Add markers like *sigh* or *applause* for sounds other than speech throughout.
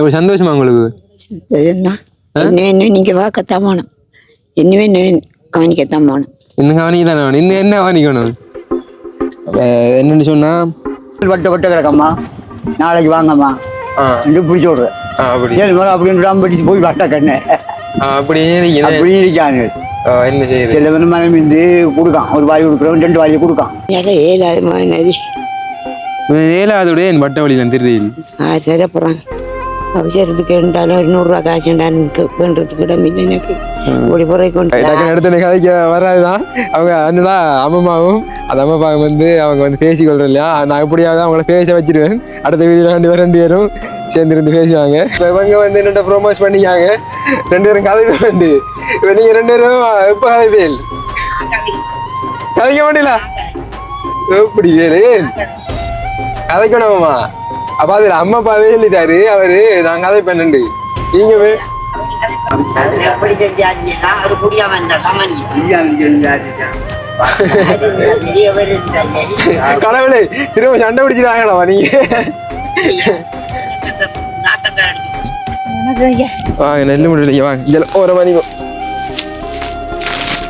அப்படி சந்தோஷமா உங்களுக்கு? என்ன இன்னும் நீங்க பார்க்கத்தான் போகணும் இன்னும் இன்னும் கவனிக்கத்தான் போகணும் இன்னும் கவனிக்க தானே இன்னும் என்ன கவனிக்கணும்? என்னன்னு சொன்னா வட்ட வட்ட கிடக்கம்மா. நாளைக்கு வாங்கம்மா. என்று பிடிச்சி விடுறேன். அப்படி. அப்படின்னு விடாம படிச்சு போய் வட்ட கண்ணு. ஆ, அப்படியே இருக்கீங்க. அப்படி இருக்காங்க ஆ, என்ன செய்யுது? சில மனம் இருந்து கொடுக்கான். ஒரு வாய் கொடுக்குறவன் ரெண்டு வாய் கொடுக்கான். ஏழாவது மாதிரி ஏழாவதுடைய என் வட்ட வழியில் தெரியல ஆறு அவசரத்துக்கு இருந்தாலும் ஒரு நூறுரூவா காசு எனக்கு பண்ணுறதுக்கு இடம் இல்லை எனக்கு ஓடி போய் கொண்டு டக்குனு எடுத்து கதைக்க வராதுதான் அவங்க அண்ணனா அம்மம்மாவும் அந்த அம்மாப்பாவும் வந்து அவங்க வந்து பேசி இல்லையா நான் எப்படியாவது அவங்கள பேச வச்சிருவேன் அடுத்த வீடியோ ரெண்டு பேரும் ரெண்டு பேரும் சேர்ந்து ரெண்டு பேசுவாங்க இப்போ இவங்க வந்து என்னோட ப்ரோமோஸ் பண்ணிக்காங்க ரெண்டு பேரும் கதை வேண்டு இப்போ நீங்கள் ரெண்டு பேரும் எப்போ கதை பேல் கதைக்க மாட்டீங்களா எப்படி வேலு கதைக்கணுமா அப்போ அதில் அம்மா அப்பாவே சொல்லிட்டாரு. அவரு நான் கதை பண்ணண்டு. நீங்க *laughs* கடவுளே திரும்ப சண்டை பிடிச்சிட்டாங்களா நீங்க? வாங்க நெல்லு முடியல வாங்க. இங்க ஒரு மணி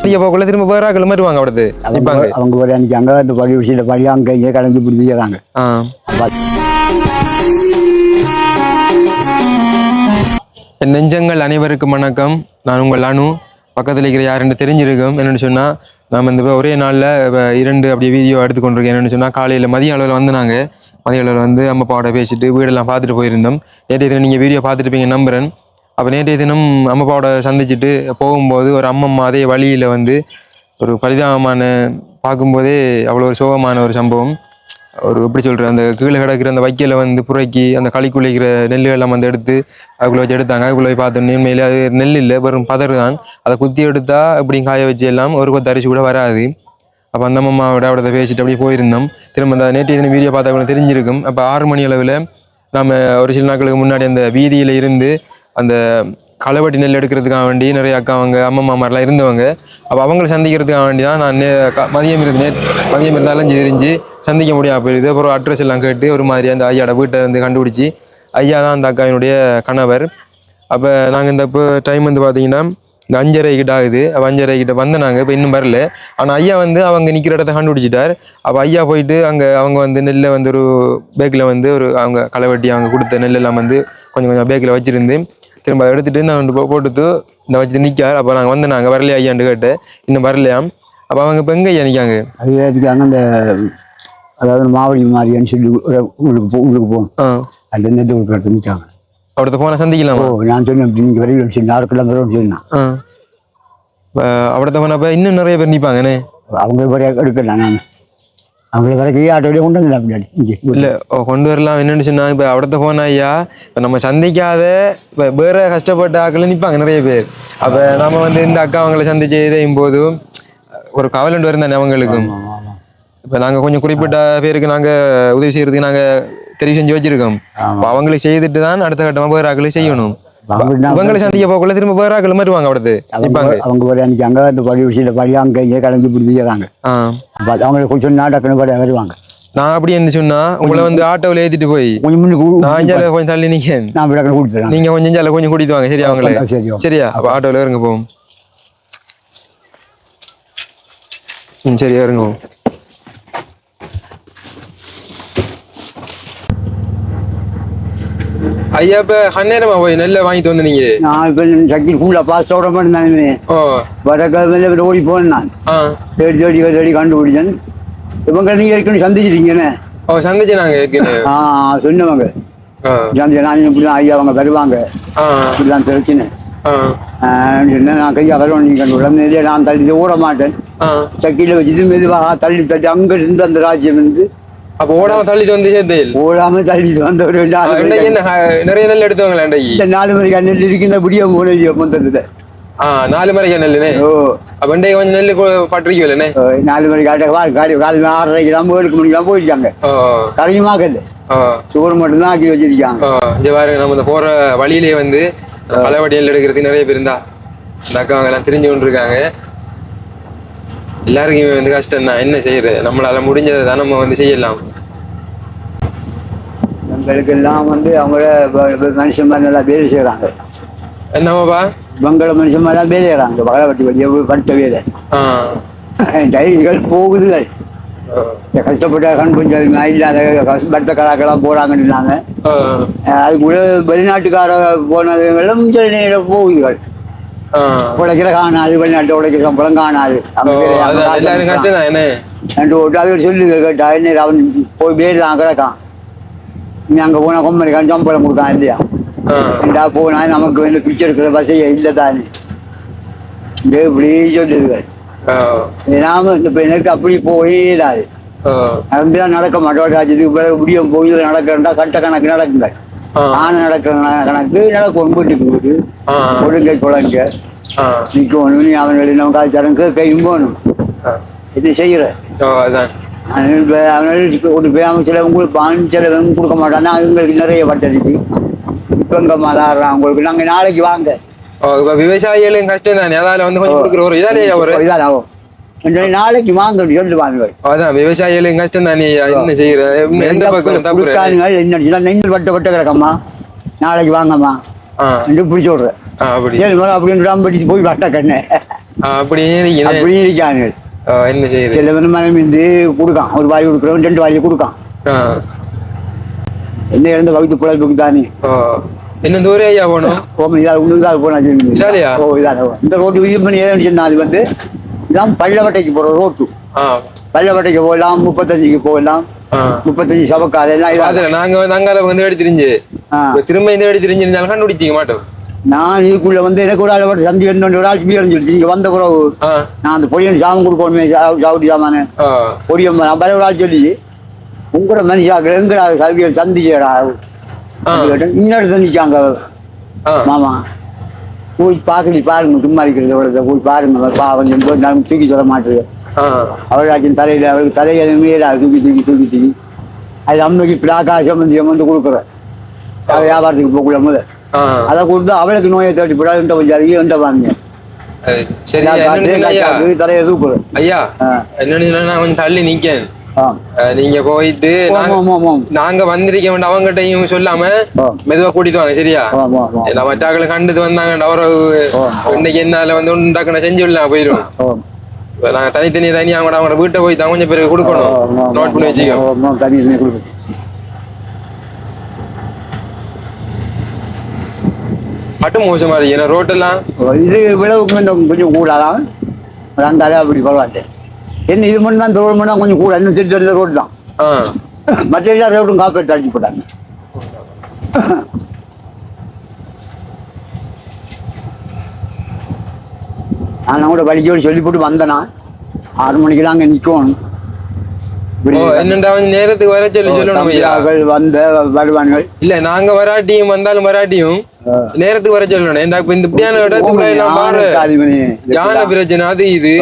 நீங்க போக்குள்ள திரும்ப பேராக்கள் மாதிரி வாங்க அடுத்து அவங்க அவங்க அங்கே இந்த படி விஷயத்த படி அங்கே இங்கே கலந்து பிடிச்சிக்கிறாங்க என் நெஞ்சங்கள் அனைவருக்கும் வணக்கம். நான் உங்கள் அணு பக்கத்தில் இருக்கிற யாருன்னு தெரிஞ்சிருக்கும். என்னென்னு சொன்னால் நாம் இந்த ஒரே நாளில் இரண்டு அப்படி வீடியோ எடுத்து கொண்டிருக்கேன் என்னென்னு சொன்னால் காலையில் மதிய அளவில் வந்து நாங்கள் மதிய அளவில் வந்து அம்மா அப்பாவோட பேசிட்டு வீடெல்லாம் பார்த்துட்டு போயிருந்தோம். நேற்றைய தினம் நீங்கள் வீடியோ பார்த்துருப்பீங்க நம்புகிறேன் அப்போ நேற்றைய தினம் அம்மா அப்பாவோட சந்திச்சுட்டு போகும்போது ஒரு அம்மம்மா அதே வழியில் வந்து ஒரு பரிதாபமான பார்க்கும்போதே அவ்வளோ ஒரு சோகமான ஒரு சம்பவம். ஒரு எப்படி சொல்கிறது அந்த கீழே கிடக்கிற அந்த வைக்கல வந்து புறக்கி அந்த களி இருக்கிற நெல் எல்லாம் வந்து எடுத்து அதுக்குள்ளே வச்சு எடுத்தாங்க. அதுக்குள்ளே போய் பார்த்தோம் உண்மையிலே அது நெல் இல்லை வெறும் பதறு தான். அதை குத்தி எடுத்தால் இப்படி காய வச்சு எல்லாம் ஒரு கொத்து அரிசி கூட வராது. அப்போ அந்த அம்மாவோட அவட பேசிட்டு அப்படியே போயிருந்தோம். திரும்ப அந்த நேற்று தினம் வீடியோ பார்த்தா கூட தெரிஞ்சிருக்கும். அப்போ ஆறு மணி அளவில் நம்ம ஒரு சில நாட்களுக்கு முன்னாடி அந்த வீதியில் இருந்து அந்த களவட்டி நெல் எடுக்கிறதுக்காக வேண்டி நிறைய அக்கா அவங்க அம்மா மாமாரெலாம் இருந்தவங்க. அப்போ அவங்கள சந்திக்கிறதுக்காக வேண்டி தான் நான் நே- மதியம் இருந்து நேற்று மதியம் இருந்தாலும் தெரிஞ்சு சந்திக்க முடியாது போயிடுது அப்புறம் அட்ரஸ் எல்லாம் கேட்டு ஒரு மாதிரி அந்த ஐயாவோட வீட்டை வந்து கண்டுபிடிச்சி ஐயா தான் அந்த அக்காவினுடைய கணவர். அப்போ நாங்கள் இந்த இப்போ டைம் வந்து பார்த்தீங்கன்னா இந்த அஞ்சரை கிட்ட ஆகுது. அப்போ அஞ்சரை கிட்ட வந்த நாங்கள் இப்போ இன்னும் வரல. ஆனால் ஐயா வந்து அவங்க நிற்கிற இடத்த கண்டுபிடிச்சிட்டார். அப்போ ஐயா போயிட்டு அங்கே அவங்க வந்து நெல்லை வந்து ஒரு பேக்கில் வந்து ஒரு அவங்க களவெட்டி அவங்க கொடுத்த நெல்லெல்லாம் வந்து கொஞ்சம் கொஞ்சம் பேக்கில் வச்சிருந்து திரும்ப அதை எடுத்துட்டு நான் போட்டுட்டு இந்த வச்சுட்டு நிற்கார் அப்போ நாங்கள் வந்து நாங்கள் வரலையா ஐயான்னு கேட்டேன் இன்னும் வரலையாம். அப்போ அவங்க இப்போ எங்கே ஐயா நிற்காங்க அது ஏற்றுக்காங்க அந்த அதாவது மாவடி மாதிரின்னு சொல்லி ஒரு உள்ளுக்கு போ உள்ளுக்கு போகும் ஆ. அந்த நெத்து கொடுக்குறது நிற்காங்க அவர்கிட்ட போனால் சந்திக்கலாமா? ஓ நான் சொன்னேன் இப்படி நீங்கள் வரையில் சொல்லி நாளுக்கெல்லாம் வரும்னு சொன்னான் அவர்கிட்ட போனப்போ இன்னும் நிறைய பேர் நிற்பாங்கண்ணே அவங்க வரை எடுக்கலாம் நான். அவங்கள வர கை ஆட்டோடய கொண்டு இங்கே. இல்ல கொண்டு வரலாம். என்னன்னு சொன்னா இப்ப அவடத்த போனா ஐயா இப்ப நம்ம சந்திக்காத இப்ப வேற கஷ்டப்பட்ட ஆட்கள் நிப்பாங்க நிறைய பேர். அப்ப நாம வந்து இந்த அக்கா அவங்களை சந்திச்சு இதையும் போது ஒரு கவலண்டு வரும் தானே அவங்களுக்கும். இப்ப நாங்க கொஞ்சம் குறிப்பிட்ட பேருக்கு நாங்க உதவி செய்யறதுக்கு நாங்க தெரிவு செஞ்சு வச்சிருக்கோம். அப்ப அவங்களுக்கு செய்துட்டு தான் அடுத்த கட்டமா வேற ஆட்களை செய்யணும். இவங்களை சந்திக்க போக்குள்ள திரும்ப வேற ஆட்கள் வருவாங்க அவடத்து அவங்க வர அன்னைக்கு அங்கே இந்த படி விஷயத்த படி அங்கே இங்கே கலந்து பிடிச்சிக்கிறாங்க அவங்களுக்கு கொஞ்சம் நாடக்கணும் படி வருவாங்க. நான் அப்படி என்ன சொன்னா உங்களை வந்து ஆட்டோவில் ஏத்திட்டு போய் நான் கொஞ்சம் தள்ளி நிக்கேன் நான் விடக்கணும் கொடுத்துறேன் நீங்க கொஞ்சம் இஞ்சால கொஞ்சம் கூட்டிட்டு வாங்க சரியா அவங்களே? சரி சரியா? அப்ப ஆட்டோல இருங்க போவோம். ம் சரி இருங்க ஐயா இப்ப ஹன்னேரமா போய் நெல்ல வாங்கிட்டு வந்து நீங்க? நான் இப்போ சக்கில் ஃபுல்லாக பாஸ் ஓட மாட்டேன் ஓ. வடக்கிழமையில ஓடி போனேன் நான். தேடி தேடி தேடி கண்டுபிடிச்சேன். இவங்க நீங்கள் ஏற்கனவே சந்திச்சிட்டீங்கன்னு ஓ சந்திச்சு நாங்க ஏற்கனவே. ஆ சொன்னவங்க. ஆ. சந்தி நான் இப்படி தான் ஐயா அவங்க வருவாங்க. ஆ. இப்படிலாம் பிரச்சனை. ஆ. என்ன நான் கையா வருவோம் நீங்கள் உடனே நான் தள்ளி ஓட மாட்டேன். சக்கியில் வச்சுட்டு மெதுவாக தள்ளி தள்ளி அங்கே இருந்து அந்த ராஜ்யம் இருந்து அப்ப ஓடாம தள்ளிட்டு வந்து சேர்த்தேல் ஓடாம தள்ளிட்டு வந்த ஒரு நாலு மணிக்கு நிறைய நெல் எடுத்தவங்களா இந்த நாலு மணிக்கு அண்ணல் இருக்கின்ற முடிய மூலையோ மொத்தத்தில். ஆ நாலு மணிக்கு நெல்லுனே? ஓ. அப்ப இன்றைக்கு கொஞ்சம் நெல் பட்டிருக்கீங்களே நாலு மணிக்கு ஆட்ட காலை காலை ஆறரைக்கு நம்ம ஏழு மணிக்கெல்லாம் போயிருக்காங்க. கரையுமாக்கல சோறு மட்டும்தான் ஆக்கி வச்சிருக்காங்க. இங்க பாருங்க நம்ம இந்த போற வழியிலே வந்து பலவடியல் எடுக்கிறதுக்கு நிறைய பேர் இருந்தா. இந்த அக்கா அவங்க எல்லாம் தெரிஞ்சு கொண்டு இருக்காங்க. எல்லாருக்குமே வந்து கஷ்டம் தான் என்ன செய்யறது? நம்மளால முடிஞ்சதை தான் நம்ம வந்து செய்யலாம். இவங்களுக்கு எல்லாம் வந்து அவங்கள மனுஷன் மாதிரி நல்லா வேலை செய்கிறாங்க என்னமாப்பா இவங்கள மனுஷன் மாதிரி வேலை செய்கிறாங்க வகலவட்டி வழியை பட்ட வேலை. டைரிகள் போகுதுகள். கஷ்டப்பட்ட கண் கொஞ்சம் இல்லாத கஷ்டப்பட்ட கலாக்கெல்லாம் போகிறாங்கன்னாங்க ஆ. அது வெளிநாட்டுக்கார போனதுங்களும் சில நேரம் போகுதுகள். உழைக்கிற காணாது வெளிநாட்டு உழைக்கிற சம்பளம் காணாது. தான் ரெண்டு ஓட்டு அது சொல்லுங்க கேட்டா என்ன அவன் போய் பேர்லாம் கிடக்கான். நீ அங்கே போனால் கொம்பனிக்கான் சம்பளம் கொடுக்கான் இல்லையா. ரெண்டா போனா நமக்கு வந்து பிச்சை எடுக்கிற வசதியை இல்லை தானே? இப்படி சொல்லுதுகள். நாம இப்போ எனக்கு அப்படி போயே இல்லாது. ஆ. நடந்துனா நடக்க மாட்டோம் ராஜ்யத்துக்கு பிறகு முடியும் போய் இதில் நடக்கிறா கட்ட கணக்கு நடக்குங்க. ஆ. ஆனை நடக்கிற கணக்கு நடக்கும் போகுது? ஆ. ஒழுங்கை குழங்க ஆ. நிற்கணும் நீ அவன் வெளியே நம்ம காய்ச்சாரங்க கையும் போகணும். இது செய்கிற அவனுக்கு ஒரு பேம சிலவங்க கொடுப்பான் சிலவங்க கொடுக்க மாட்டான். அவங்களுக்கு நிறைய பட்டடிக்கு இப்போ இங்கே மதாடுறான் உங்களுக்கு நாங்கள் நாளைக்கு வாங்க. விவசாயிகளும் கஷ்டம் தானே? அதால வந்து கொஞ்சம் கொடுக்குற ஒரு இதாலே ஒரு இதான் ஆகும் நாளைக்கு வாங்க சொல்லுவாங்க. அதான் விவசாயிகளும் கஷ்டம் தானே என்ன செய்யற? எந்த பக்கம் என்ன நெஞ்சல் வட்ட வட்ட கிடக்கம்மா. நாளைக்கு வாங்கம்மா. என்று இப்படி மேடம் அப்படின்னு படிச்சு போய் வட்ட கண்ணு? ஆ, அப்படியே இருக்கீங்க. என்ன செய்யுது சில வந்து மனம் இருந்து கொடுக்கான். ஒரு வாய் கொடுக்குறவன் ரெண்டு வாயை கொடுக்கான். என்ன இழந்த வகுத்து பிழைப்புக்கு தானே? ஓ. இன்னும் தூரம் ஐயா போகணும் ஓமன் இதாக ஒன்று இதாக போனா இதாலயா? ஓ இதான இந்த ரோட்டு இது பண்ணி ஏன்னு சொன்னா அது வந்து. இதான் பள்ளவட்டைக்கு போகிற ரோட்டு. பள்ளவட்டைக்கு போகலாம் முப்பத்தஞ்சுக்கு போகலாம். முப்பத்தஞ்சு சபக்கால் எல்லாம் அதுல நாங்க வந்து வெடி தெரிஞ்சு. திரும்ப இந்த வெடி தெரிஞ்சிருந்தாலும் கண்டுபிடிச்சிக்க மாட்டோம். நான் இதுக்குள்ள வந்து எனக்கு ஒரு ஆள் சந்தி ஒரு ஆள் பீ அடைஞ்சிருச்சு நீங்க வந்த பிறகு நான் அந்த பொடியன் சாமம் கொடுக்கணுமே சா- சாவுடி சாமானு. பொடியம் நான் பல ஒரு ஆள் சொல்லி உங்களோட மனுஷாக்கள் எங்கடா ஆ. இன்னொரு ஆ. மாமா. போய் பார்க்கலி பாருங்க சும்மா இருக்கிறத விட போய் பாருங்க பாவம் போய் நான் தூக்கி சொல்ல மாட்டேது ஆ. அவளாச்சின் தலையில் அவளுக்கு தலையில மீறா தூக்கி தூக்கி தூக்கி தூக்கி. அது அம்மைக்கு சம்பந்தியம் வந்து கொடுக்குறேன். அவள் வியாபாரத்துக்கு போகக்குள்ள முதல் அதை கொடுத்து அவளுக்கு நோயை தேடி போடா என்ற கொஞ்சம் அதிகம் என்ற வாங்க சரி தலையை தூக்குறேன். ஐயா. என்னன்னு நான் கொஞ்சம் தள்ளி அஹ் நீங்க போயிட்டு நாங்க- வந்திருக்க வேண்டாம். அவங்ககிட்டயும் சொல்லாம. மெதுவா கூட்டிட்டு வாங்க சரியா? எல்லா மറ്റാக்களை கண்டுட்டு வந்தாங்க அவரை இன்னைக்கு என்னால வந்து ஒன்று டக்குன்னு செஞ்சு விடலாம் போயிடும் நாங்க தனித்தனி தனியா அவங்களோட அவங்களோட வீட்டை போய் தான் கொஞ்சம் பேருக்கு கொடுக்கணும். நோட் பண்ணி வச்சுக்கோ ஆமாம் தண்ணி தண்ணி கொடுக்கும் பட்டு மோசமா இருக்கு. ஏன்னா ரோட்டெல்லாம் இது விளவு கொஞ்சம் கூடாதான் ரெண்டாலே அப்படி பரவாயில்ல. என்ன இது மட்டும் தான் மட்டும் கொஞ்சம் கூட இன்னும் திருச்சி தெரிஞ்ச ரோடு தான். மற்ற எல்லா ரோடும் காப்பீட்டு அடிச்சு போட்டாங்க. நான் கூட வலிக்கோடு சொல்லி போட்டு வந்தேனா ஆறு மணிக்கு அங்கே நிற்கணும் நேரத்துக்கு வர சொல்லி சொல்லணும் வந்த வருவான்கள். இல்ல நாங்க வராட்டியும் வந்தாலும் வராட்டியும் நேரத்துக்கு வர சொல்லணும். இப்படியான யானை பிரச்சனை அது இது.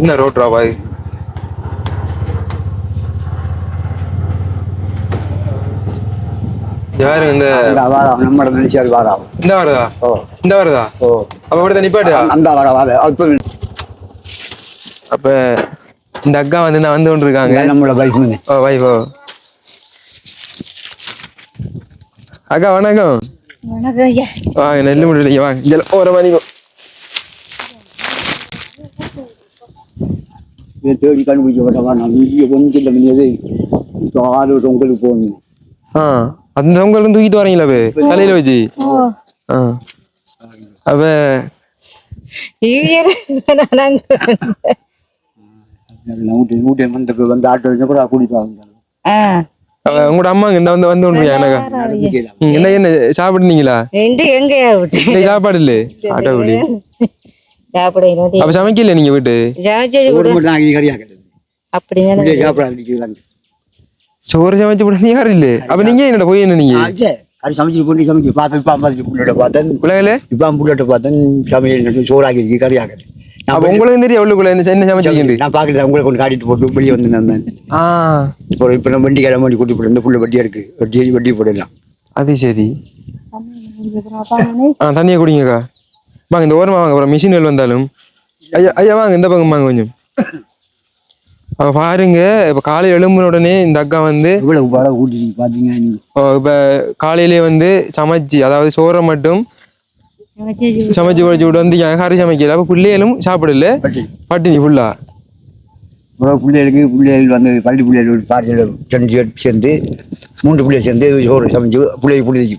என்ன ரோட்ரா பாய்? யாரு இந்த மனுஷர் வாரம் இந்த வருதா ஓ. இந்த வருதா ஓ. அப்ப அப்படிதான் நிப்பாட்டுதா அந்த வார வார அப்ப இந்த அக்கா வந்து நான் வந்து கொண்டு இருக்காங்க நம்மளோட மணி ஓ வை ஓ. அக்கா வணக்கம். வணக்கம் ஐயா. வாங்க நெல்லு முடியல வாங்க இங்க ஒரு மணிக்கும் இதை தேடி கண்டுபிடிக்க மாட்டோம் நான் இங்கே கொஞ்சம் இல்லை இப்போ ஆறு உங்களுக்கு போகணும் ஆ. அந்த உங்களுக்கு தூக்கிட்டு வரீங்களா தலையில வச்சு ஆ. அவ உங்களோட அம்மாங்க இந்த வந்து வந்து என்ன என்ன சாப்பிடுனீங்களா சாப்பாடு இல்ல? ஆட்டோ அப்ப சமைக்கல நீங்க வீட்டு? சோறு சமைச்சு போட யாரும் இல்ல. அப்ப நீங்க என்னோட போய் என்ன நீங்க? அது சமைச்சு கொண்டு சமைச்சு பார்த்து இப்போ புள்ளோட பார்த்தேன். உலகில? இப்போ புள்ளோட்ட பார்த்தேன். சமையல் சோறாக்கி இருக்கு கறியாக்குது அப்ப உங்களுக்கு தெரியும் எவ்வளவுக்குள்ள என்ன என்ன சமைச்சிக்கிண்டு நான் பார்க்கறது உங்களை கொண்டு காட்டிட்டு போட்டு வெளியே வந்து நான் ஆ. இப்போ இப்போ நம்ம வண்டி கடை வண்டி கூட்டி போட்டு இந்த புள்ள வட்டியா இருக்கு. வட்டி வட்டி போடலாம். அது சரி. ஆ தண்ணியை குடிங்கக்கா வாங்க இந்த ஓரமா வாங்க அப்புறம் மிஷின் வந்தாலும். ஐயா ஐயா வாங்க இந்த பக்கம் வாங்க கொஞ்சம். அப்ப பாருங்க இப்ப காலை எழும்புன உடனே இந்த அக்கா வந்து இவ்வளவு படம் கூட்டிட்டு ஓ, இப்ப காலையிலே வந்து சமைச்சு அதாவது சோறை மட்டும் சமைச்சு வச்சு விட்டு வந்து கறி சமைக்கல? அப்ப பிள்ளைகளும் சாப்பிடல. பட்டி பட்டினி ஃபுல்லா இவ்வளவு பிள்ளைகளுக்கு பிள்ளைகள் வந்து பள்ளி பிள்ளைகள் பார்சல் சேர்ந்து மூன்று பிள்ளைகள் சேர்ந்து சோறு சமைச்சு பிள்ளைக்கு பிள்ளைக்கு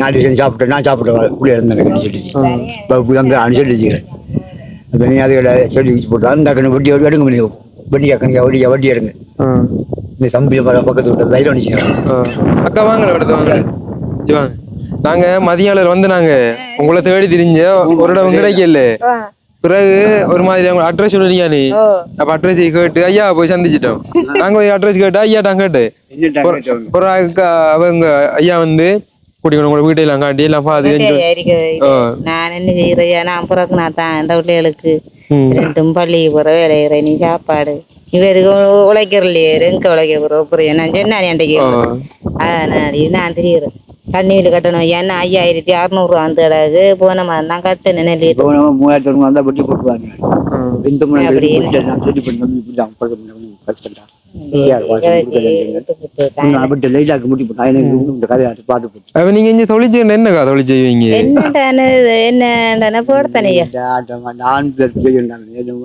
நாலு சேர்ந்து சாப்பிட்டேன் நான் சாப்பிட்டேன் பிள்ளைய இருந்தாங்க சொல்லி இப்போ அங்கே அனு சொல்லி வச்சுக்கிறேன் அப்போ நீ அதுகளை சொல்லி வச்சு போட்டா அந்த கண்ணு வட்டி எடுங்க முடியும் வட்டி கணக்கா வட்டியா வட்டி எடுங்க. இந்த தம்பி பக்கத்து விட்ட தைரியம் நிற்கிறேன் அக்கா வாங்க அடுத்து வாங்க. வாங்க. நாங்க மதியாளர் வந்து நாங்க உங்களை தேடி திரிஞ்ச ஒரு இடம் கிடைக்கல பிறகு ஒரு மாதிரி அவங்க அட்ரஸ் சொல்லிருக்கா நீ. அப்ப அட்ரஸ் கேட்டு ஐயா போய் சந்திச்சிட்டோம். *laughs* நாங்க போய் அட்ரஸ் கேட்டு ஐயா நான் கேட்டு ஒரு அக்கா அவங்க ஐயா வந்து கூட்டிக்கணும் உங்களை வீட்டை எல்லாம் காட்டி எல்லாம் பார்த்து. நான் என்ன செய்யறையா நான் பிறகுனா தான் இந்த பிள்ளைகளுக்கு. ரெண்டும் பள்ளிக்கு போற வேலையிற நீ சாப்பாடு இவருக்கு உழைக்கிறலையே எங்க உழைக்க போற புரிய நான் சொன்னா அன்றைக்கு. அதனால நான் தெரியுறேன் தண்ணியில் கட்டணும் ஏன்னா ஐயாயிரத்தி அறுநூறுவா அந்த அளவுக்கு போன மாதிரி தான் கட்டணும் நெல் மூவாயிரத்தி வந்தால் வட்டி போட்டுருவாங்க நான் என்னக்கா தொழில் செய்வீங்க? என்னடான போடத்தானையா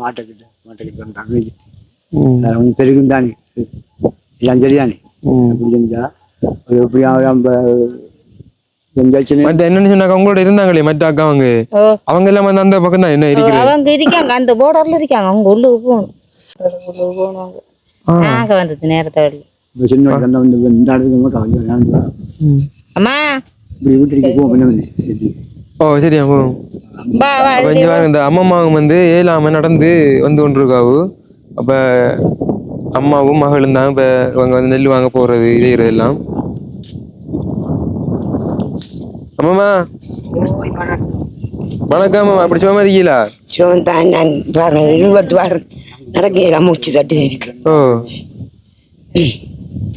ஆட்டக்கிட்ட மாட்டக்கிட்ட வந்தாங்க ம். அது அவங்க தெரியும் தானே எல்லாம் சரிதானே. அப்படி செஞ்சா அது எப்படி நம்ம என்னன்னு சொன்னாக்கா உங்களோட இருந்தாங்களே மற்ற அக்கா அவங்க? அவங்க எல்லாம் வந்து அந்த பக்கம் தான் என்ன இருக்கிறது? அவங்க இருக்காங்க அந்த போர்டர்ல இருக்காங்க அவங்க உள்ளுக்கு போகணும். உள்ளுக்கு போகணும் நாங்க வந்தது நேரத்தை வரல இப்போ சின்ன வயசுல வந்து இந்த இடத்துக்கு மட்டும் அவங்க வேண்டாம். அம்மா. ஓ சரியா இங்க பாருங்க இந்த அம்மாவும் வந்து ஏழாம நடந்து வந்து கொண்டிருக்காவு. அப்ப அம்மாவும் மகளும் தான் இப்ப இவங்க வந்து நெல் வாங்க போறது இடையிறது எல்லாம். அம்மாமா வணக்கம் அப்படி சும்மா இருக்கீங்களா? சிவன் தான் நான் பாருங்க இருபட்டு வார நடக்க மூச்சு தட்டு இருக்கு ஓ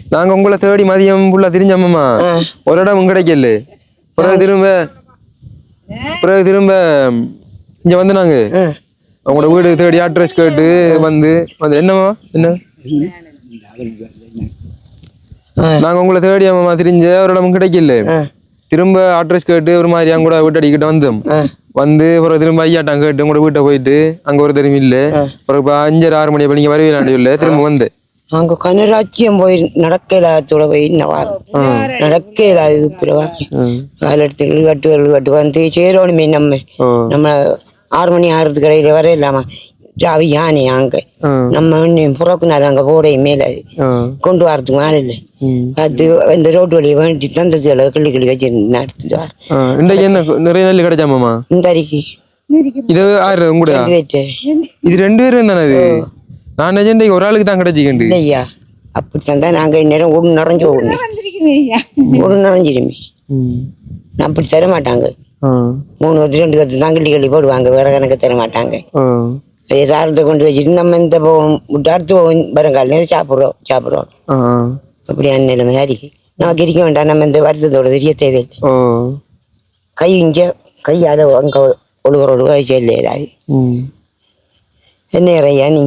நாங்க உங்களை தேடி மதியம் ஃபுல்லா திரிஞ்சம்மாமா. ஆ. ஒரு இடம் கிடைக்கல பிறகு திரும்ப பிறகு திரும்ப இங்க வந்து நாங்க. அவங்களோட வீடு தேடி அட்ரஸ் கேட்டு வந்து வந்து என்னம்மா? என்ன. நாங்க உங்களை தேடி அம்மா திரிஞ்ச ஒரு இடம் கிடைக்கல. திரும்ப அட்ரஸ் கேட்டு ஒரு மாதிரி அவங்க கூட வீட்டடிக்கிட்ட வந்தோம். வந்து ஒரு திரும்ப ஐயாட்டாங்க கேட்டு உங்களோட வீட்டை போயிட்டு அங்க ஒரு தெரியும் இல்ல. ஒரு இப்ப அஞ்சரை ஆறு மணி நீங்க வரவே இல்ல திரும்ப வந்து. அங்க கனராட்சியம் போய் நடக்கலாத்தோட போய் இன்ன வாரம் நடக்கல இது பிறவா காலெடுத்து இழுவட்டு இழுவட்டு வந்து சேரோணுமே நம்ம. நம்ம ஆறு மணி ஆறுறது கடையில வர இல்லாம ராவி யானை அங்க. நம்ம புறக்குனாரு அங்க போடை மேல. கொண்டு வரதுக்கு மேல இல்லை. அது இந்த ரோட்டு வழியை வேண்டி தந்ததுல கிள்ளி கிள்ளி வச்சு நடத்துட்டு வர இன்றைக்கு என்ன நிறைய நெல் கிடைச்சாமாமா இந்த அரிக்கு இது ஆறு உங்களுடைய? இது ரெண்டு பேரும் தானே இது? நான் நிஜம் ஒரு ஆளுக்கு தான் கிடைச்சிக்கண்டு இல்லையா அப்படி தந்தா நாங்க இந்நேரம் ஒன்று நிறைஞ்சு ஓடணும் ஒன்று நிறைஞ்சிடுமே அப்படி தர மாட்டாங்க மூணு ரெண்டு கத்து தான் கிள்ளி கிள்ளி போடுவாங்க. வேற கணக்கு தர மாட்டாங்க ஐயா சாரத்தை கொண்டு வச்சுட்டு நம்ம இந்த போவோம் விட்டு அடுத்து வருங்கால சாப்பிட்றோம் சாப்பிட்றோம் அப்படியான நிலைமை இருக்கு நமக்கு இருக்க வேண்டாம் நம்ம இந்த வருத்தத்தோட தெரிய தேவையில்லை கை இங்கே கை அதை அங்கே ஒழுகுற ஒழுக செல்லாது என்ன ஐயா நீ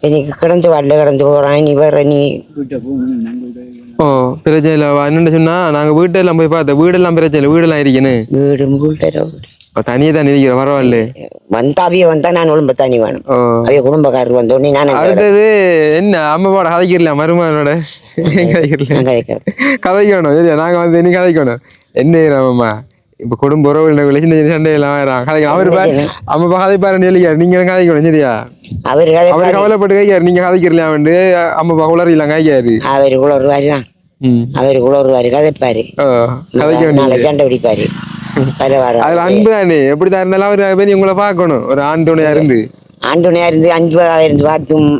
எனக்கு கிடந்து வரல கிடந்து போகிறான் நீ வர நீ ஓ பிரச்சனை இல்லை என்னென்னு சொன்னா நாங்க வீட்டெல்லாம் போய் பார்த்தோம் வீடெல்லாம் பிரச்சனை இல்லை வீடெல்லாம் இருக்குன்னு வீடு முள் தர வீடு தனியே தான் இருக்கிற பரவாயில்ல. வந்தா அவைய வந்தா நான் ஒழும்ப தண்ணி வேணும். அவைய குடும்பக்காரர் வந்த உடனே நான் அடுத்தது என்ன அம்மாவோட கதைக்கிறல மருமகனோட? கதைக்கணும் சரியா? நாங்க வந்து நீ கதைக்கணும். என்ன அம்மா? இப்ப குடும்ப உறவுகளை சின்ன சின்ன சண்டை எல்லாம் வரான் கதைக்கணும். அவர் பாரு அம்மா கதை பாரு எழுதியாரு நீங்க கதைக்கணும் சரியா? அவர் அவர் கவலைப்பட்டு கைக்காரு நீங்க கதைக்கிறலையா வந்து? அம்மா உளறிலாம் கைக்காரு அவர் குளறுவாரு தான். அவர் குளறுவாரு கதைப்பாரு. நாளை சண்டை பிடிப்பாரு. அதுல அன்பு தானே எப்படிதான் இருந்தாலும் அவர் பெரிய உங்களை பார்க்கணும். ஒரு ஆண் துணையா இருந்து. ஆண்டோனையா இருந்து அஞ்சு இருந்து பார்த்தும்.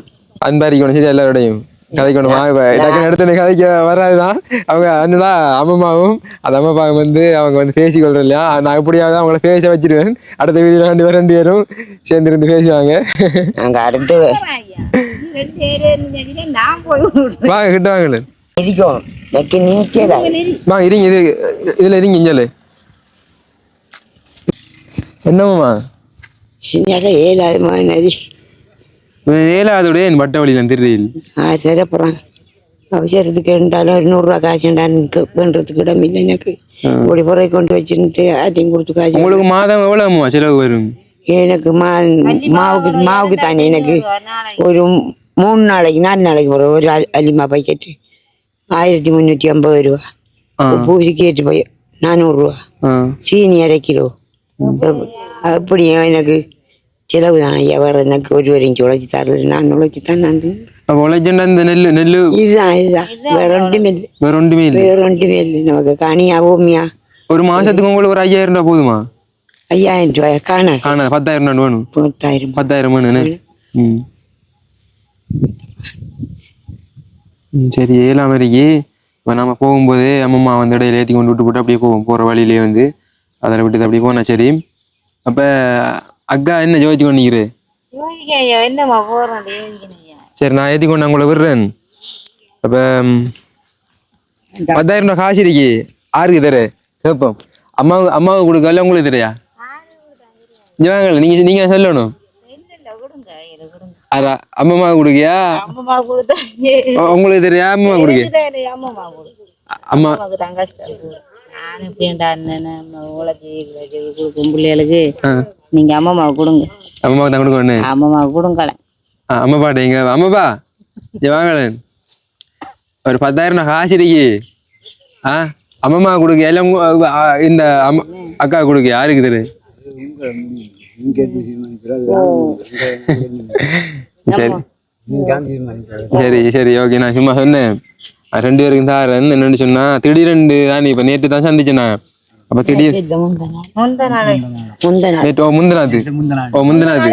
அன்பாரிக்கணும் சரியா எல்லாரோடையும். கதைக்கணும்? வா, இப்ப டக்குனு எடுத்து கதைக்க வராதுதான். அவங்க அண்ணனா அம்மம்மாவும் அந்த அம்மா வந்து அவங்க வந்து பேசிக்கொள்றோம் இல்லையா? நான் எப்படியாவது அவங்கள பேச வச்சிருவேன். அடுத்த வீடியோ ரெண்டு பேரும் ரெண்டு பேரும் சேர்ந்து இருந்து பேசுவாங்க. நாங்க அடுத்து நான் போய் வாங்க கிட்ட வாங்கல இருக்கோம் வாங்க இருங்க இது இதுல இருங்க இஞ்சல என்னம்மா? ஏழாவது மாதிரி ஏழாவதுடைய என் வட்ட வழியில் திருடியில். ஆறு தரப்புறான் அவசரத்துக்கு இருந்தாலும் ஒரு நூறுரூவா காசு எனக்கு பண்ணுறதுக்கு இடம் இல்லை எனக்கு. இப்படி புறை கொண்டு வச்சுருந்து அதையும் கொடுத்து காசு உங்களுக்கு மாதம் எவ்வளோ செலவு வரும்? எனக்கு மா மாவுக்கு மாவுக்கு தானே எனக்கு. ஒரு மூணு நாளைக்கு நாலு நாளைக்கு போகிறோம் ஒரு அல்- அலிமா பாக்கெட்டு. ஆயிரத்தி முந்நூற்றி ஐம்பது ரூபா. ஆ. பூஜைக்கு ஏற்று போய் நானூறுரூவா ஆ. சீனி அரை கிலோ. அப்படியும் எனக்கு செலவு தான். ஐயா வர எனக்கு ஒரு வரைக்கும் உழைச்சி தரல. நான் உழைச்சி தான் நான் தின்னு. அப்போ உழைச்சண்டா இந்த நெல் நெல் இதுதான் இதுதான். வேற ஒன்றுமே இல்லை வேற ஒன்றுமே இல்லை வேற ஒன்றுமே இல்லை நமக்கு. காணியா ஓமியா. ஒரு மாசத்துக்கு உங்களுக்கு ஒரு ஐயாயிரம் ரூபாய் போதுமா? ஐயாயிரம் ரூபாய்? காணாது ஆனா பத்தாயிரம் ரூபாய் வேணும். பத்தாயிரம். பத்தாயிரம் வேணும் ம். ம், சரி. ஏழாம் வரைக்கு. இப்போ நம்ம போகும்போது அம்மம்மா வந்து இடையில ஏற்றி கொண்டு விட்டு போட்டு அப்படியே போவோம். போகிற வழியிலேயே வந்து. அதில் விட்டு அப்படியே போனா சரி. அப்போ அக்கா என்ன ஜோதிச்சு கொண்டிருக்கிறேன் என்னம்மா போறோம் யோசிக்கணும்யா சரி நான் ஏற்றி கொண்டு உங்களை விடுறேன்? அப்போ பத்தாயிரம் ரூபாய் காசு இருக்கு. ஆருக்கு தர கேட்போம் அம்மாவுக்கு அம்மாவுக்கு கொடுக்கல உங்களுக்கு தெரியா? நீங்க நீங்க சொல்லணும். கொடுங்க இதை கொடுங்க அரா அம்மா கொடுக்கியா? உங்களுக்கு தெரியா? அம்மா கொடுக்க. அம்மா. அம்மா அண்ணன் உழைச்சி கொடுக்கும் பிள்ளைகளுக்கு நீங்க அம்மாவுக்கு கொடுங்க. அம்மாவுக்கு தான் கொடுக்கணும் அம்மாவுக்கு கொடுங்களேன் ஆ, அம்மா பாட்டு எங்க? அம்மாப்பா இங்க வாங்கலேன் ஒரு பத்தாயிரம் நான் காசு இருக்கு. ஆ அம்மம்மா கொடுக்க எல்லாம் இந்த அம்மா அக்கா கொடுக்க யாருக்கு தெரியும் சரி. சரி சரி. ஓகே நான் சும்மா சொன்னேன். ரெண்டு பேருக்கும் தாரன் என்னன்னு சொன்னா திடீரெண்டு தான் இப்ப நேற்று தான் சந்திச்சேன்? அப்ப திடீர் நேற்று ஓ முந்தினாத்து ஓ முந்தினாத்து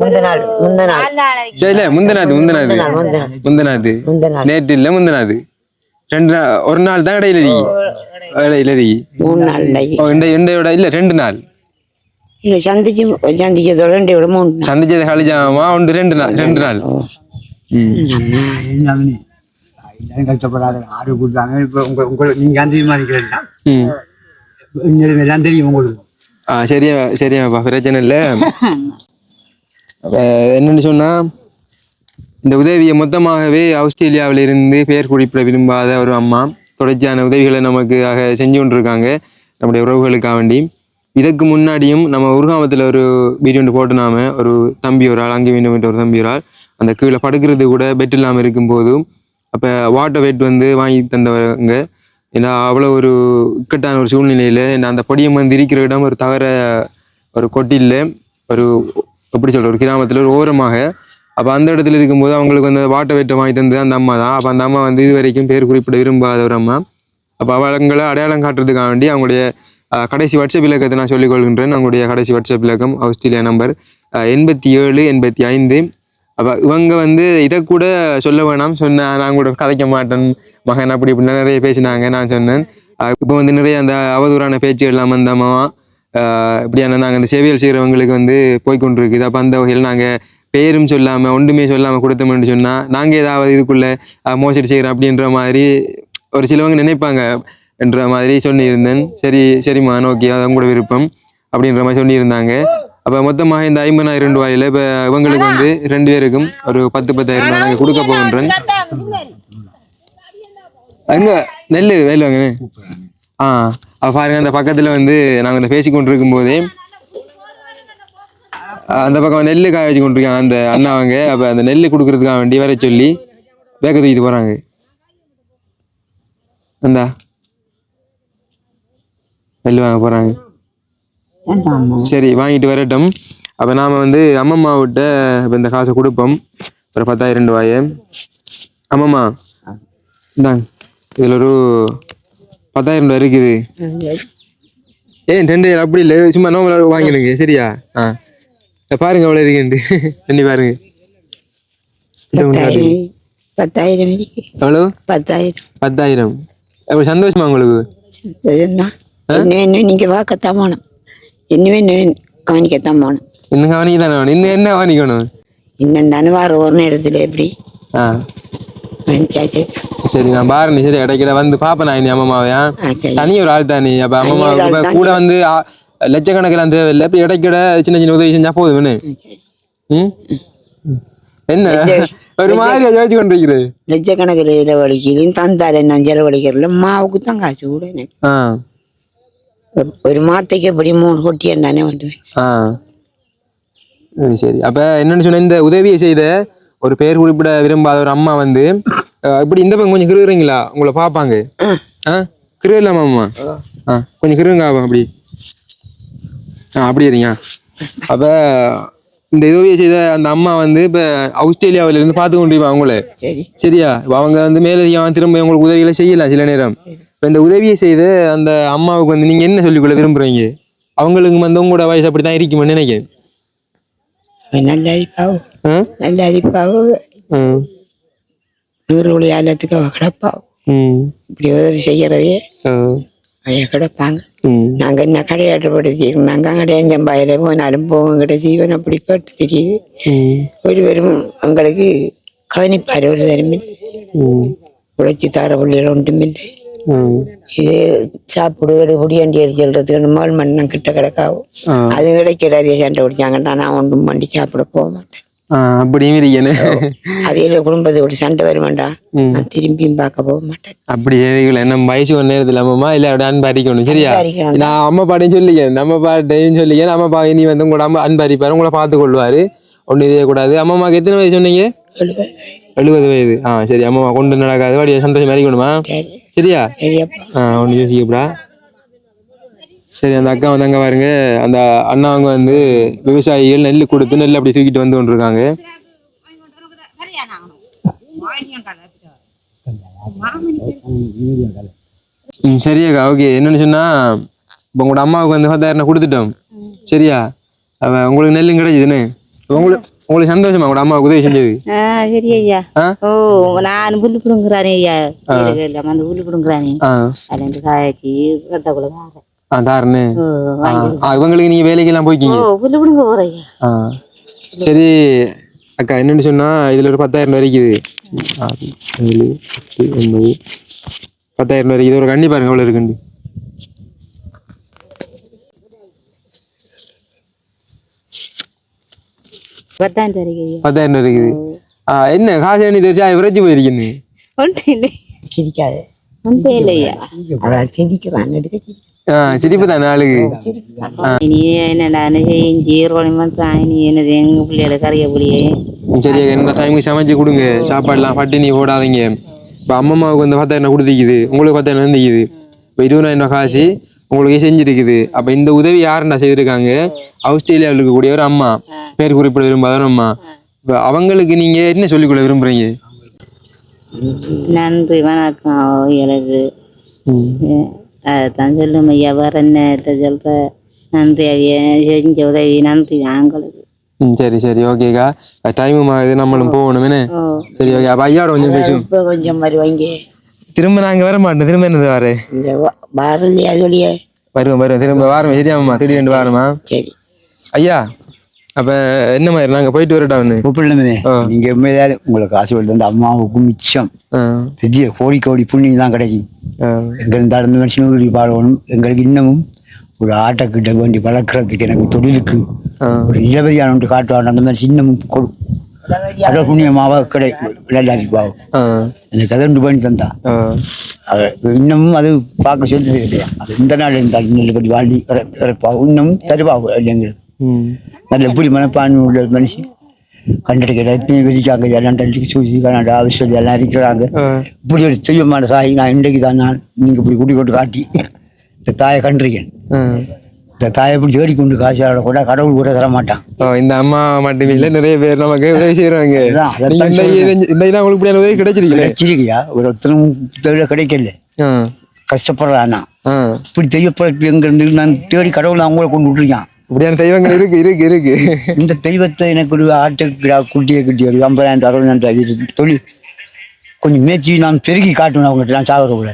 முந்த நாள் முந்த நாள் சரி இல்ல முந்தினாத்து முந்தினாத்து முந்தினாத்து முந்த நாள் நேற்று இல்ல முந்தினாத்து ரெண்டு நாள் ஒரு நாள் தான் இடையில இடையில இண்டையோட இல்ல ரெண்டு நாள். சந்திச்சு சந்திச்சது கழிச்சாமா ஒன்று ரெண்டு நாள் ரெண்டு நாள். எல்லாரும் கஷ்டப்படாத ஆடு கொடுத்தாங்க. இப்போ உங்க உங்களை நீங்க அந்த தீர்மானிக்கிறீங்களா ம். இன்னும் எல்லாம் தெரியும் உங்களுக்கு. ஆ சரியா சரியாப்பா பிரச்சனை இல்லை. என்னன்னு சொன்னா இந்த உதவியை மொத்தமாகவே ஆஸ்திரேலியாவில் இருந்து பெயர் குறிப்பிட விரும்பாத ஒரு அம்மா தொடர்ச்சியான உதவிகளை நமக்கு ஆக செஞ்சு கொண்டிருக்காங்க. நம்முடைய உறவுகளுக்காக வேண்டி. இதுக்கு முன்னாடியும் நம்ம உருகாமத்தில் ஒரு வீடியோ ஒன்று போட்டு நாம ஒரு தம்பி ஒரு ஆள் அங்கே வேண்டும் ஒரு தம்பி ஒரு ஆள் அந்த கீழே படுக்கிறது கூட பெட் இல்லாமல் இருக்கும்போது அப்போ வாட்டர் வெட் வந்து வாங்கி தந்தவங்க. ஏன்னா அவ்வளோ ஒரு இக்கட்டான ஒரு சூழ்நிலையில் நான் அந்த பொடியம் வந்து இருக்கிற இடம் ஒரு தகர ஒரு கொட்டில் ஒரு எப்படி சொல்கிற ஒரு கிராமத்தில் ஒரு ஓரமாக. அப்போ அந்த இடத்துல இருக்கும்போது அவங்களுக்கு வந்து வாட்டர் வெட்டை வாங்கி தந்தது அந்த அம்மா தான். அப்போ அந்த அம்மா வந்து இது வரைக்கும் பேர் குறிப்பிட விரும்பாத ஒரு அம்மா. அப்போ அவங்களை அடையாளம் காட்டுறதுக்காக வேண்டி அவங்களுடைய கடைசி வாட்ஸ்அப் இலக்கத்தை நான் சொல்லிக் கொள்கின்றேன். அவங்களுடைய கடைசி வாட்ஸ்அப் இலக்கம் ஆஸ்திரேலியா நம்பர் எண்பத்தி ஏழு எண்பத்தி ஐந்து அப்போ இவங்க வந்து இதை கூட சொல்ல வேணாம். சொன்னேன் நான் கூட கதைக்க மாட்டேன். மகன் அப்படி இப்படிலாம் நிறைய பேசினாங்க நான் சொன்னேன். இப்போ வந்து நிறைய அந்த அவதூறான பேச்சுகள்லாம் வந்தோமா இப்படியான நாங்கள் அந்த சேவியல் செய்கிறவங்களுக்கு வந்து போய்கொண்டிருக்குது அப்போ அந்த வகையில் நாங்கள் பேரும் சொல்லாமல் ஒன்றுமே சொல்லாமல் கொடுத்தோம்னு சொன்னால் நாங்கள் ஏதாவது இதுக்குள்ளே மோசடி செய்கிறோம் அப்படின்ற மாதிரி ஒரு சிலவங்க நினைப்பாங்க என்ற மாதிரி சொல்லியிருந்தேன். சரி சரிம்மா ஓகே அது உங்களோட விருப்பம் அப்படின்ற மாதிரி சொல்லியிருந்தாங்க. அப்போ மொத்தமாக இந்த ஐம்பதாயிரம் ரூபாயில் இப்போ இவங்களுக்கு வந்து ரெண்டு பேருக்கும் ஒரு பத்து பத்தாயிரம் ரூபாய் நாங்கள் கொடுக்க போகின்றேன் அங்க நெல் வேலை வாங்கினேன் ஆ அப்போ பாருங்க அந்த பக்கத்தில் வந்து நாங்கள் இந்த பேசி கொண்டிருக்கும் போதே அந்த பக்கம் நெல் காய வச்சு கொண்டிருக்காங்க அந்த அண்ணாவங்க அப்போ அந்த நெல் கொடுக்கறதுக்காக வேண்டி வர சொல்லி வேக தூக்கிட்டு போகிறாங்க அந்தா நெல் வாங்க போகிறாங்க சரி வாங்கிட்டு வரட்டும். அப்ப நாம வந்து அம்மம்மாவிட்ட இப்ப இந்த காசை கொடுப்போம். ஒரு பத்தாயிரம் ரூபாய. அம்மம்மா இந்தாங்க இதுல ஒரு பத்தாயிரம் ரூபாய் இருக்குது. ஏன் ரெண்டு அப்படி இல்லை. சும்மா நோம்பல வாங்கிடுங்க. சரியா? ஆ. பாருங்க எவ்வளோ இருக்குன்ட்டு எண்ணி பாருங்க. பத்தாயிரம். எவ்வளோ பத்தாயிரம். பத்தாயிரம். எப்படி சந்தோஷமா உங்களுக்கு? சந்தோஷம்தான். இன்னும் இன்னும் நீங்கள் பார்க்கத்தான் போகணும் இன்னும் கவனிக்க தானே இன்னும் என்ன கவனிக்கணும் தானே வார ஒரு நேரத்தில் எப்படி ஆ கவனிச்சாச்சு சரி நான் பாரு நீ சரி இடைக்கிட வந்து பாப்பேன் நான் அம்மாவையா தனி ஒரு ஆள் தானே அப்ப அம்மா கூட வந்து லட்சக்கணக்கில் தேவையில்லை இப்போ இடைக்கிட சின்ன சின்ன உதவி செஞ்சா போதும் ம் என்ன ஒரு மாதிரி யோசிச்சு கொண்டிருக்கிறது லட்சக்கணக்கில் செலவழிக்கிறேன் தந்தால நான் செலவழிக்கிறல மாவுக்கு தான் காசு கூட எனக்கு ஒரு- மாத்தைக்கு எப்படி மூணு கொட்டி தானே வந்துவேன் ஆ. சரி, சரி. அப்ப என்னன்னு சொன்ன இந்த உதவியை செய்த ஒரு பேர் குறிப்பிட விரும்பாத ஒரு அம்மா வந்து அஹ், இப்படி இந்த பக்கம் கொஞ்சம் கிருகிறீங்களா? உங்களை பார்ப்பாங்க. ஆ கிருகலாமா அம்மா ஆ கொஞ்சம் கிருங்க அப்படி. ஆ அப்படி இருங்க. அப்ப இந்த உதவியை செய்த அந்த அம்மா வந்து இப்ப ஆஸ்திரேலியாவில இருந்து பார்த்து கொண்டிருப்பாங்க அவங்கள சரி. சரியா? இப்ப அவங்க வந்து மேலதிகமாக திரும்ப உங்களுக்கு உதவிகளை செய்யலாம் சில நேரம். இப்ப இந்த உதவியை செய்து அந்த அம்மாவுக்கு வந்து நீங்க என்ன சொல்லிக்கொள்ள விரும்புறீங்க அவங்களுக்கு வந்து உங்களோட வயசு அப்படித்தான் இருக்குமென்னு நினைக்கிறேன் நல்ல அரிப்பாவும்? நல்ல அரிப்பாவும். நூறு ஒளி ஆலத்துக்கு அவ கிடப்பாவும். இப்படி உதவி செய்யறவே. அவைய கிடப்பாங்க ம். நாங்க என்ன கடையாட்டப்படுத்தி நாங்க கடையஞ்சம்பாயில போனாலும் போவோம் கிட்ட ஜீவன் அப்படி பட்டு தெரியுது. ஒருவரும் எங்களுக்கு கவனிப்பார் ஒரு தரமில்லை. உழைச்சி தார பிள்ளைகள் ஒன்றுமில்லை. இது சாப்பிடு புடியாண்டியர் சொல்றதுக்கு? மால் மண்ணம் கிட்ட கிடக்காவும். அது கிடைக்கிடாதே சண்டை பிடிச்சாங்கன்னா நான் ஒன்றும் பண்ணி சாப்பிட போக மாட்டேன். அப்படியும் இருக்கேன்னு அவையில குடும்பத்தோட சண்டை வருமாண்டா. நான் திரும்பியும் பார்க்க போக மாட்டேன். அப்படி ஏவிகள் என்ன வயசு ஒரு நேரத்தில் அம்மா இல்லை அப்படியே அன்பாரிக்கணும் சரியா. நான் அம்மா பாட்டையும் சொல்லிக்கேன் நம்ம பாட்டையும் சொல்லிக்கேன் நம்ம பா இனி வந்து உங்களோட அம்மா அன்பாரிப்பாரு உங்களை பார்த்து கொள்வாரு ஒன்றும் இதே கூடாது. அம்மாவுக்கு எத்தனை வயசு சொன்னீங்க? எழுபது வயது. ஆ சரி அம்மா கொண்டு நடக்காது. வாடி சந்தோஷமா இருக்கணுமா சரி. சரியா? ஆ ஒன்று யோசிக்கப்படா சரி அந்த அக்கா வந்து அங்கே பாருங்க. அந்த அண்ணா அவங்க வந்து விவசாயிகள் நெல் கொடுத்து நெல் அப்படி தூக்கிட்டு வந்து கொண்டிருக்காங்க. ம் சரியாக்கா ஓகே. என்னன்னு சொன்னா இப்போ உங்களோட அம்மாவுக்கு வந்து பத்தாயிரம் கொடுத்துட்டோம். சரியா? அவ உங்களுக்கு நெல்லும் கிடைக்குதுன்னு உங்களுக்கு உங்களுக்கு சந்தோஷமா உங்களோட அம்மாவுக்கு உதவி செஞ்சது? சரி ஐயா? ஓ நான் புல்லு பிடுங்குறானே ஐயா. அந்த புல்லு பிடுங்குறானே அதுல இருந்து காய்ச்சி கட்டக்குள்ள தாரேன். ஆ தாருன்னு. ஓ ஆ, ஆ, இவங்களுக்கு நீங்க போய்க்கிங்க. ஓ புல்லு பிடுங்க சரி அக்கா என்னன்னு சொன்னா இதுல ஒரு பத்தாயிரம் ரூபாய் இருக்குது. ஆறு ஏழு எட்டு ஒன்பது. பத்தாயிரம் ரூபாய் இருக்குது. ஒரு கண்ணி பாருங்க எவ்வளவு இருக்குண்டு பத்தாயிரம் இருக்குது ஆ, என்ன காசு எண்ணி தெரிச்சா விரைச்சி போயிருக்கீங்க ஒன்றும் இல்லை சிரிக்காது. ஒன்றும் இல்லையா. அவள் சிரிக்கிறான் எடுக்க சிரிப்பு தானே ஆளுக்கு. இனி செஞ்சு என்னது எங்க பிள்ளைகளுக்கு அறிய புள்ளியே சரி என்ன டைமுக்கு சமைச்சு கொடுங்க. சாப்பாடுலாம் பட்டினி போடாதீங்க. இப்போ அம்மம்மாவுக்கு வந்து பத்தாயிரம் கொடுத்துக்குது. உங்களுக்கு பத்தாயிரம் வந்துக்குது இப்போ இருபதாயிரம் காசு. உங்களுக்கு செஞ்சிருக்குது. அப்போ இந்த உதவி யாருண்டா செய்திருக்காங்க? ஆஸ்திரேலியாவில் இருக்கக்கூடிய ஒரு அம்மா பேர் குறிப்பிட விரும்பாத அம்மா. இப்போ அவங்களுக்கு நீங்க என்ன சொல்லிக்கொள்ள விரும்புறீங்க? நன்றி வணக்கம். எனக்கு அதான் சொல்லும் ஐயா. வேற என்ன சொல்ற? நன்றி அவிய செஞ்ச உதவி நன்றி நாங்களுக்கு. ம் சரி சரி. ஓகேக்கா டைமும் ஆகுது நம்மளும் போகணும். சரி ஓகே அப்போ ஐயாவோட கொஞ்சம் பேசுவோம். கொஞ்சம் வருவாங்க திரும்ப நாங்க வர மாட்டோம் திரும்ப என்னது வாரு? பாரதியா சொல்லியே. வருவோம் வருவோம். திரும்ப வாரமா சரியாம்மா திடீர்னு வாரமா? சரி. ஐயா அப்ப என்ன மாதிரி? நாங்க போயிட்டு வரட்டா ஒண்ணு கூப்பிடணுமே நீங்க உண்மையிலே உங்களுக்கு காசு கொடுத்து அந்த அம்மாவுக்கு மிச்சம். பெரிய கோடி கோடி புண்ணியம் தான் கிடைக்கும் எங்க இருந்தாலும் மனுஷனுக்கு பாடணும் எங்களுக்கு இன்னமும் ஒரு ஆட்டக்கிட்ட வேண்டி வளர்க்கறதுக்கு எனக்கு தொழிலுக்கு. ஒரு நிலவரியான ஒன்று காட்டுவாங்க அந்த மாதிரி இன்னமும் கடல் புண்ணியமாக கிடை நல்லா இருப்பாவும் ஆ, எனக்கு அதை ஒன்று பண்ணி தந்தா. இன்னமும் அது பார்க்க சொல்லியது கிடையாது. அது இந்த நாள் இருந்தால் நெல்லுபடி வாடி இறப்பாவும் இன்னமும் தருவாகும் எங்களுக்கு நல்ல எப்படி மனப்பான்மை உள்ள மனுஷன். கண்டடிக்கிற எத்தனை வெளிக்காங்க எல்லாம் டல்லிக்கு சூசி கனடா ஆஸ்திரேலியா எல்லாம் இருக்கிறாங்க. இப்படி ஒரு தெய்வமான தாய் நான் இன்றைக்கு தான் நான் நீங்கள் இப்படி கூட்டி கொண்டு காட்டி இந்த தாயை கண்டிருக்கேன். இந்த தாயை இப்படி தேடி கொண்டு காசு கூட கடவுள் கூட தர மாட்டான். இந்த அம்மா மட்டும் இல்ல நிறைய பேர் நமக்கு உதவி செய்யறாங்க இந்த உங்களுக்கு இப்படியான உதவி கிடைச்சிருக்கீங்க கிடைச்சிருக்கியா ஒரு ஒருத்தரும் தொழில கிடைக்கல. கஷ்டப்படுறானா. இப்படி தெய்வப்பட்டு எங்க இருந்து நான் தேடி கடவுள் அவங்கள கொண்டு விட்டுருக்கான். இப்படியான தெய்வங்கள் இருக்கு இருக்கு இருக்கு. இந்த தெய்வத்தை எனக்கு ஒரு ஆட்டுக்கு குட்டியை குட்டி ஒரு ஐம்பதாயிரம் அறுபதாயிரம் தொழில் கொஞ்சம் மேய்ச்சி நான் பெருகி காட்டணும் அவங்ககிட்ட நான் சாகர கூட.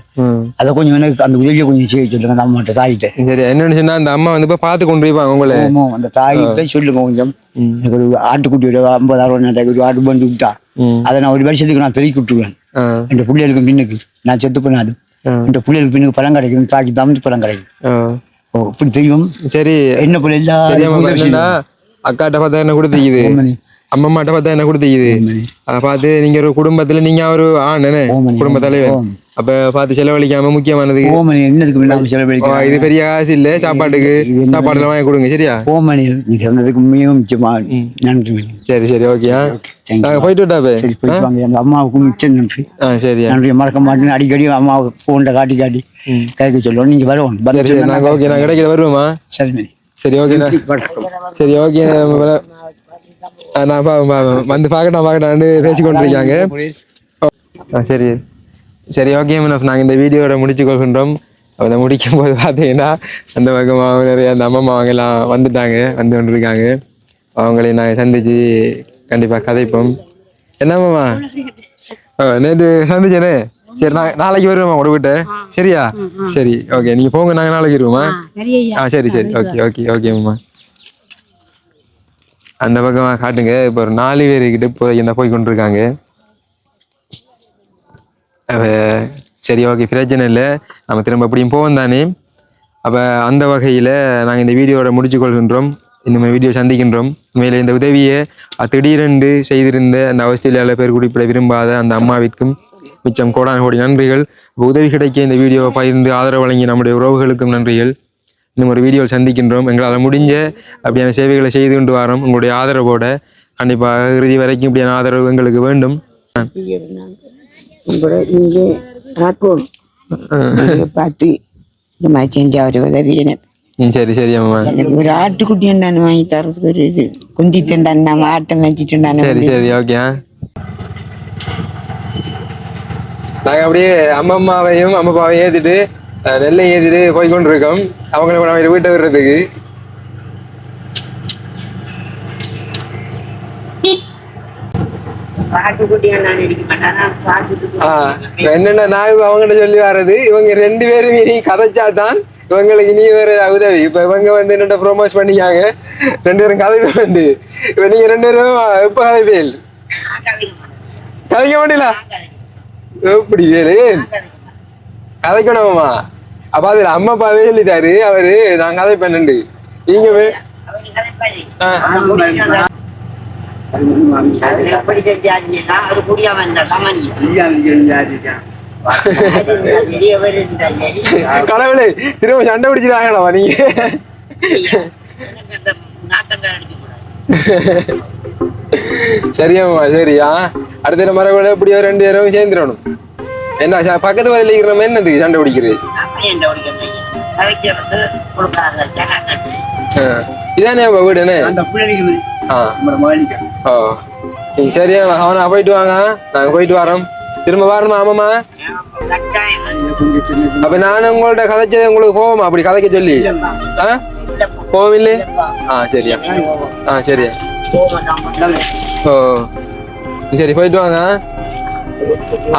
அதை கொஞ்சம் எனக்கு அந்த உதவியை கொஞ்சம் செய்ய சொல்லுங்க அந்த அம்மாட்ட தாயிட்ட. சரி என்னன்னு சொன்னா அந்த அம்மா வந்து இப்ப பாத்து கொண்டு போய்ப்பாங்க உங்களை. அந்த தாயிட்ட சொல்லுங்க கொஞ்சம். எனக்கு ஒரு ஆட்டுக்குட்டி ஒரு ஐம்பது அறுபதாயிரம் ரூபாய் ஒரு ஆட்டு பண்ணி விட்டா. அதை நான் ஒரு வருஷத்துக்கு நான் பெருக்கி விட்டுருவேன் என் பிள்ளைகளுக்கு பின்னுக்கு நான் செத்து போனாலும். என் பிள்ளைகளுக்கு பின்னுக்கு பழம் கிடைக்கும் தாக்கி தமிழ் பழம் கிடைக்கும். இப்படி தெரியும்? சரி. என்ன என்னடா? அக்காட்ட பார்த்தா என்ன கொடுத்துக்குது ஓமனி. அம்மம்மாட்ட பார்த்தா என்ன கொடுத்துக்குது அதை பார்த்து நீங்க ஒரு குடும்பத்துல நீங்க ஒரு ஆண் என்ன ஓமனி, குடும்ப தலைவர். அப்ப பார்த்து செலவழிக்காம முக்கியமானதுக்கு ஓமணி செலவழிக்க இது பெரிய காசு இல்ல சாப்பாட்டுக்கு. இது சாப்பாடுலாம் வாங்கி கொடுங்க சரியா? ஓமணி சொன்னதுக்கு நன்றி. சரி சரி. நாங்க போயிட்டு விட்டாப்பே சரி வாங்க. எங்க அம்மாவுக்கும் மிச்சம் நன்றி. ஆ சரியா நன்றி மறக்க மாட்டேன் அடிக்கடி அம்மாவுக்கு போன்ல காட்டி காட்டி. கேட்க சொல்லுவோம். நீங்க வரவும். சரி சரி ஓகே நாங்க கிடைக்கல வருவோமா? சரி. சரி. வணக்கம். சரி ஓகே நான் வந்து பார்க்கட்டா பார்க்கட்டான்னு பேசிக்கொண்டிருக்காங்க. சரி. சரி ஓகே மினஃப் நாங்கள் இந்த வீடியோட முடிச்சு கொள்கின்றோம். அதை முடிக்கும் போது பார்த்தீங்கன்னா அந்த பக்கமாக நிறைய அந்த அம்மா அவங்கெல்லாம் வந்துட்டாங்க வந்து கொண்டிருக்காங்க. அவங்களை நாங்கள் சந்திச்சு கண்டிப்பாக கதைப்போம். என்னம்மாம்மா ஆ நேற்று சந்திச்சேனே? சரி நான் நாளைக்கு வருவோம்மா உங்க வீட்டை சரியா? சரி ஓகே நீங்கள் போங்க நாங்கள் நாளைக்கு வருவோமா? ஆ சரி சரி. ஓகே ஓகே ஓகேம்மா அந்த பக்கமாக காட்டுங்க. இப்போ ஒரு நாலு பேருக்கிட்ட போய் இந்த போய் கொண்டிருக்காங்க. அவ சரி ஓகே பிரச்சனை இல்லை. நம்ம திரும்ப அப்படியும் போவோம் தானே. அப்போ அந்த வகையில் நாங்கள் இந்த வீடியோட முடிச்சு கொள்கின்றோம். இன்னும் வீடியோ சந்திக்கின்றோம். மேலே இந்த உதவியை அத்திடீரென்று செய்திருந்த அந்த அவஸ்திரியால பேர் குறிப்பிட விரும்பாத அந்த அம்மாவிற்கும் மிச்சம் கோடான கோடி நன்றிகள். உதவி கிடைக்க இந்த வீடியோவை பகிர்ந்து ஆதரவு வழங்கிய நம்முடைய உறவுகளுக்கும் நன்றிகள். இன்னும் ஒரு வீடியோவில் சந்திக்கின்றோம். எங்களால் முடிஞ்ச அப்படியான சேவைகளை செய்து கொண்டு வரோம். உங்களுடைய ஆதரவோட கண்டிப்பாக இறுதி வரைக்கும் இப்படியான ஆதரவு எங்களுக்கு வேண்டும். பார்த்து இந்த மாதிரி செஞ்ச ஒரு உதவி எனக்கு. சரி சரி அம்மா. ஒரு ஆட்டுக்குட்டி நான் வாங்கி தரதுக்கு ஒரு இது. குந்தி திண்டான் ஆட்டை மேய்ச்சிட்டு சரி சரி ஓகே நாங்க அப்படியே அம்மா அம்மாவையும் அம்மா அப்பாவையும் ஏத்திட்டு அஹ், நெல்லை ஏத்திட்டு போய் கொண்டிருக்கோம் அவங்கள கூட அவங்க வீட்டை விடுறதுக்கு. என்னென்ன நான் அவங்ககிட்ட சொல்லி வர்றது? இவங்க ரெண்டு பேரும் இனி கதைச்சாதான் இவங்களுக்கு இனி வேற உதவி. இப்ப இவங்க வந்து என்னட்ட ப்ரோமோஸ் பண்ணிக்காங்க ரெண்டு பேரும் கதைக்க வேண்டு. இப்ப நீங்க ரெண்டு பேரும் எப்ப கதைப்பேல் கதைக்க மாட்டீங்களா? எப்படி வேலு கதைக்கணுமா? அப்ப அதுல அம்மா அப்பாவே சொல்லிட்டாரு. அவரு நான் கதை பண்ணண்டு நீங்க *laughs* கடவுளே திரும்ப சண்டை பிடிச்சிட்டாங்களா நீங்க? *laughs* சரியாம்மா சரியா? அடுத்த மர கூட எப்படியோ ரெண்டு பேரும் சேர்ந்துடணும். என்ன ச- பக்கத்து பதில் இருக்கிற என்னது சண்டை பிடிக்கிறது. இதானே உங்க வீடு என்ன? அந்த பிள்ளைங்க ஆ. நம்ம மகனிக்க ஓ ம், சரியா அவனா போயிட்டு வாங்க. நாங்க போயிட்டு வரோம். திரும்ப வரணுமா கட்டாயம் அப்ப நான் உங்கள்ட்ட கதைச்சது உங்களுக்கு போவோமா? அப்படி கதைக்க சொல்லி? ஆ? போவோம் இல்லே ஆ சரியா. ஆ சரியா. ஓ சரி போயிட்டு வாங்க.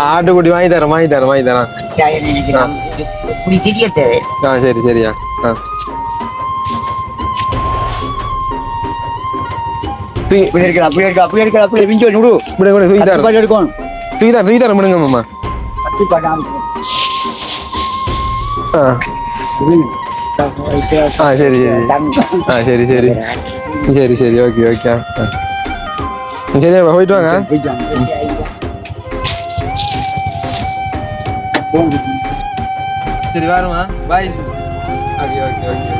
ஆட்டுக்குட்டி வாங்கி தரேன் வாங்கி தரேன் வாங்கி தரேன் இப்படி ஆ சரி சரியா ஆ அப்படி எடுக்கலாம் அப்படி எடுக்கலாம் அப்படி எடுக்கலாம் அப்படி விஞ்சோ நுடு இப்படி கூட தூக்கி தரேன் பாட்டு எடுக்கணும் தூக்கி தரேன் தூக்கி தரேன் பண்ணுங்க மாமா பத்து பாட்டு ஆ ஆ சரி சரி ஆ சரி சரி சரி சரி ஓகே ஓகே ஆ சரி அப்ப போயிட்டு வாங்க சரி வருமா பாய் ஓகே ஓகே ஓகே